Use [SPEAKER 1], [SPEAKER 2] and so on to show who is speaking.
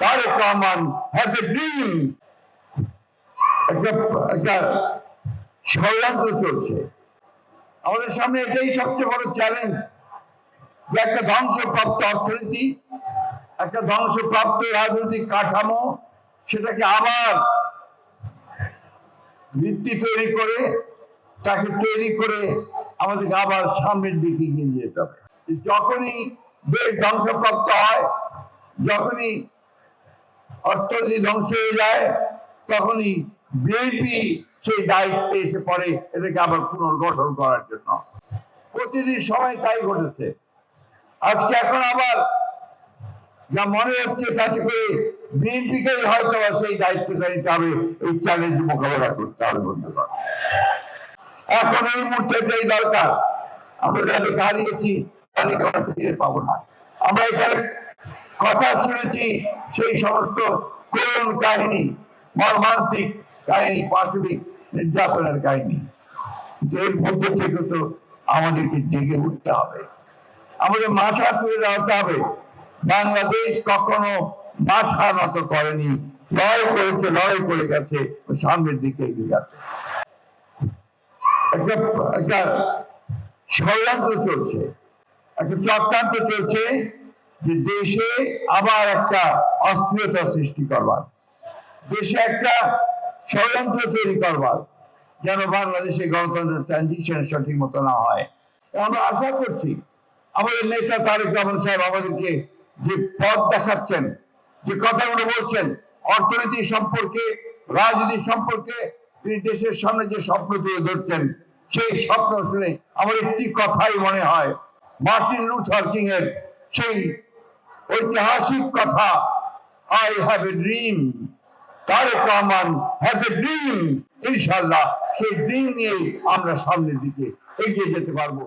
[SPEAKER 1] Tarek Rahman has a dream একটা একটা ষড়যন্ত্র চলছে। আমাদের সামনে এটাই সবচেয়ে বড় চ্যালেঞ্জ যে একটা ধ্বংসপ্রাপ্ত অর্থনীতি, একটা ধ্বংসপ্রাপ্ত রাজনৈতিক কাঠামো, সেটাকে আবার ভিত্তি তৈরি করে, তাকে তৈরি করে আমাদেরকে আবার সামনের দিকে এগিয়ে যেতে হবে। যখনই দেশ ধ্বংসপ্রাপ্ত হয়, যখনই অর্থনীতি ধ্বংস হয়ে যায়, তখনই বিএনপি সেই দায়িত্বে এসে পড়ে এটাকে আবার পুনর্গঠন করার জন্য। প্রতিদিন সময় তাই ঘটেছে। আজকে এখন আবার যা মনে হচ্ছে তাতে করে বিএনপিকে হয়তো সেই দায়িত্বটা নিতে হবে, এই চ্যালেঞ্জ মোকাবেলা করতে হবে বন্ধুগণ। এখন এই মুহূর্তে এটাই দরকার, আমরা যাদের হারিয়েছি ফিরে পাবো না। আমরা এখানে কথা শুনেছি সেই সমস্ত করুণ কাহিনী, মর্মান্তিক কাহিনী, পাশবিক নির্যাতনের কাহিনী। কিন্তু এর মধ্যে থেকে তো আমাদেরকে জেগে উঠতে হবে। আমাদের মাথা তুলে দাঁড়াতে হবে। বাংলাদেশ কখনো মাথা নত করেনি। লড়াই করেছে, লড়াই করে গেছে সামনের দিকে এগিয়ে যাচ্ছে। একটা ষড়যন্ত্র চলছে। একটা চক্রান্ত চলছে। দেশে আবার একটা অস্থিরতা সৃষ্টি করবার। দেশে একটা ষড়যন্ত্র তৈরি করবার, যেন বাংলাদেশে গণতন্ত্রের ট্রানজিশন সঠিক মতো না হয়। আমরা আশা করছি, আমাদের নেতা তারেক রহমান সাহেব আমাদেরকে যে পথ দেখাচ্ছেন, যে কথাগুলো বলছেন, অর্থনীতি সম্পর্কে, রাজনীতি সম্পর্কে, তিনি দেশের সামনে যে স্বপ্ন তুলে ধরছেন, সেই স্বপ্ন শুনে আমার একটি কথাই মনে হয়, মার্টিন লুথার কিং এর সেই ঐতিহাসিক কথা I have a dream Tarek Rahman has a dream ইনশাল্লাহ সেই ড্রিম নিয়ে আমরা সামনের দিকে এগিয়ে যেতে পারব।